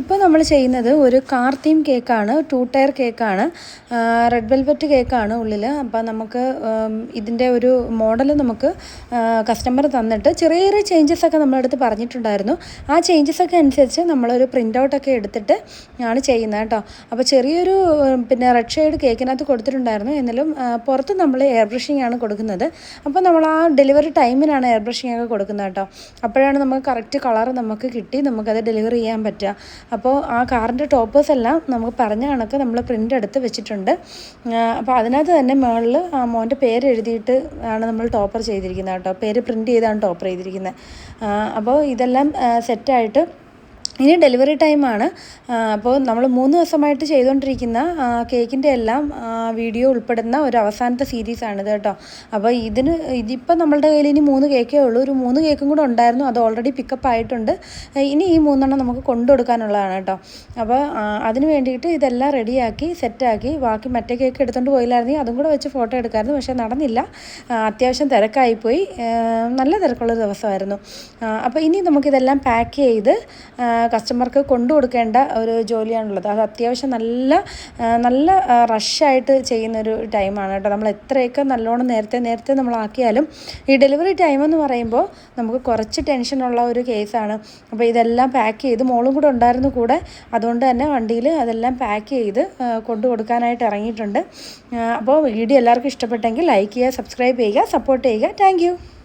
ഇപ്പോൾ നമ്മൾ ചെയ്യുന്നത് ഒരു കാർ തീം കേക്കാണ് ടു ടയർ കേക്കാണ് റെഡ് വെൽവെറ്റ് കേക്കാണ് ഉള്ളിൽ അപ്പോൾ നമുക്ക് ഇതിന്റെ ഒരു മോഡൽ നമുക്ക് കസ്റ്റമർ തന്നിട്ട് ചെറിയ ചെറിയ ചേഞ്ചസ് ഒക്കെ നമ്മളെടുത്ത് പറഞ്ഞിട്ടുണ്ടായിരുന്നു. ആ ചേഞ്ചസ് ഒക്കെ അനുസരിച്ച് നമ്മളൊരു പ്രിന്റ് ഔട്ടൊക്കെ എടുത്തിട്ട് ആണ് ചെയ്യുന്നത് കേട്ടോ. അപ്പോൾ ചെറിയൊരു പിന്നെ റെഡ് ഷെയ്ഡ് കേക്കിനകത്ത് കൊടുത്തിട്ടുണ്ടായിരുന്നു. എന്നാലും പുറത്ത് നമ്മൾ എയർ ബ്രഷിംഗ് ആണ് കൊടുക്കുന്നത്. അപ്പോൾ നമ്മൾ ആ ഡെലിവറി ടൈമിനാണ് എയർ ബ്രഷിംഗ് ഒക്കെ കൊടുക്കുന്നത് കേട്ടോ. അപ്പോഴാണ് നമുക്ക് കറക്റ്റ് കളർ നമുക്ക് കിട്ടി. നമുക്കത് ഡെലിവറി ചെയ്യാൻ പറ്റുക. അപ്പോൾ ആ കാറിന്റെ ടോപ്പേഴ്സ് എല്ലാം നമുക്ക് പറഞ്ഞ കണക്ക് നമ്മൾ പ്രിന്റ് എടുത്ത് വെച്ചിട്ടുണ്ട്. അപ്പോൾ അതിനകത്ത് തന്നെ മുകളിൽ ആ മോന്റെ പേര് എഴുതിയിട്ട് ആണ് നമ്മൾ ടോപ്പർ ചെയ്തിരിക്കുന്നത് കേട്ടോ. പേര് പ്രിന്റ് ചെയ്താണ് ടോപ്പർ ചെയ്തിരിക്കുന്നത്. അപ്പോൾ ഇതെല്ലാം സെറ്റായിട്ട് ഇനി ഡെലിവറി ടൈമാണ്. അപ്പോൾ നമ്മൾ മൂന്ന് ദിവസമായിട്ട് ചെയ്തുകൊണ്ടിരിക്കുന്ന കേക്കിന്റെ എല്ലാം വീഡിയോ ഉൾപ്പെടുന്ന ഒരു അവസാനത്തെ സീരീസാണിത് കേട്ടോ. അപ്പോൾ ഇതിന് ഇതിപ്പോൾ നമ്മളുടെ കയ്യിൽ ഇനി മൂന്ന് കേക്കേ ഉള്ളൂ. ഒരു മൂന്ന് കേക്കും കൂടെ ഉണ്ടായിരുന്നു. അത് ഓൾറെഡി പിക്കപ്പ് ആയിട്ടുണ്ട്. ഇനി ഈ മൂന്നെണ്ണം നമുക്ക് കൊണ്ടു കൊടുക്കാനുള്ളതാണ് കേട്ടോ. അപ്പോൾ അതിന് വേണ്ടിയിട്ട് ഇതെല്ലാം റെഡിയാക്കി സെറ്റാക്കി ബാക്കി മറ്റേ കേക്ക് എടുത്തുകൊണ്ട് പോയില്ലായിരുന്നെങ്കിൽ അതും കൂടെ വെച്ച് ഫോട്ടോ എടുക്കാമായിരുന്നു പക്ഷേ നടന്നില്ല. അത്യാവശ്യം തിരക്കായിപ്പോയി. നല്ല തിരക്കുള്ള ദിവസമായിരുന്നു. അപ്പോൾ ഇനി നമുക്കിതെല്ലാം പാക്ക് ചെയ്ത് കസ്റ്റമർക്ക് കൊണ്ടു കൊടുക്കേണ്ട ഒരു ജോലിയാണുള്ളത്. അത് അത്യാവശ്യം നല്ല നല്ല റഷായിട്ട് ചെയ്യുന്നൊരു ടൈമാണ് കേട്ടോ. നമ്മൾ എത്രയൊക്കെ നല്ലോണം നേരത്തെ നേരത്തെ നമ്മളാക്കിയാലും ഈ ഡെലിവറി ടൈം എന്ന് പറയുമ്പോൾ നമുക്ക് കുറച്ച് ടെൻഷനുള്ള ഒരു കേസാണ്. അപ്പോൾ ഇതെല്ലാം പാക്ക് ചെയ്ത് മോളും കൂടെ ഉണ്ടായിരുന്നു കൂടെ. അതുകൊണ്ട് തന്നെ വണ്ടിയിൽ അതെല്ലാം പാക്ക് ചെയ്ത് കൊണ്ടു കൊടുക്കാനായിട്ട് ഇറങ്ങിയിട്ടുണ്ട്. അപ്പോൾ വീഡിയോ എല്ലാവർക്കും ഇഷ്ടപ്പെട്ടെങ്കിൽ ലൈക്ക് ചെയ്യുക സബ്സ്ക്രൈബ് ചെയ്യുക സപ്പോർട്ട് ചെയ്യുക. താങ്ക്